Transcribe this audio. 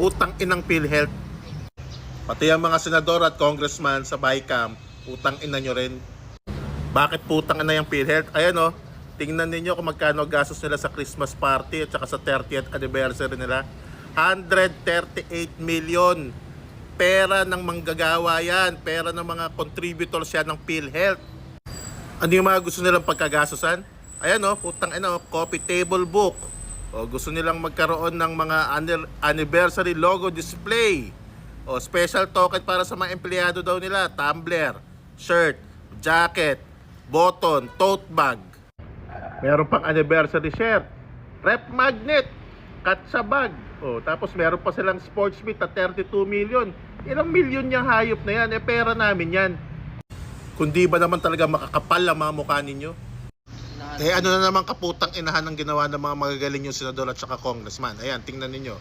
Utang inang PhilHealth. Pati ang mga senador at congressman sa BICAM, utang ina nyo rin. Bakit putang ina yung PhilHealth? Ayan o, tingnan ninyo kung magkano gastos nila sa Christmas party at saka sa 30th anniversary nila. 138 million. Pera ng manggagawa yan. Pera ng mga contributors yan ng PhilHealth. Ano yung mga gusto nilang pagkagastosan? Ayan o, putang ina o, coffee table book. O gusto nilang magkaroon ng mga anni- anniversary logo display. O special token para sa mga empleyado daw nila, tumbler, shirt, jacket, button, tote bag. Meron pang anniversary shirt, rep magnet, cut sa bag. O, tapos meron pa silang sports meet na 32 million. Ilang million yung hayop na yan? Eh, pera namin yan. Kundi ba naman talaga makakapal ang mga mukha ninyo? Eh ano na naman kaputang inahan ng ginawa ng mga magagaling yung senador at saka congressman. Ayan, tingnan ninyo.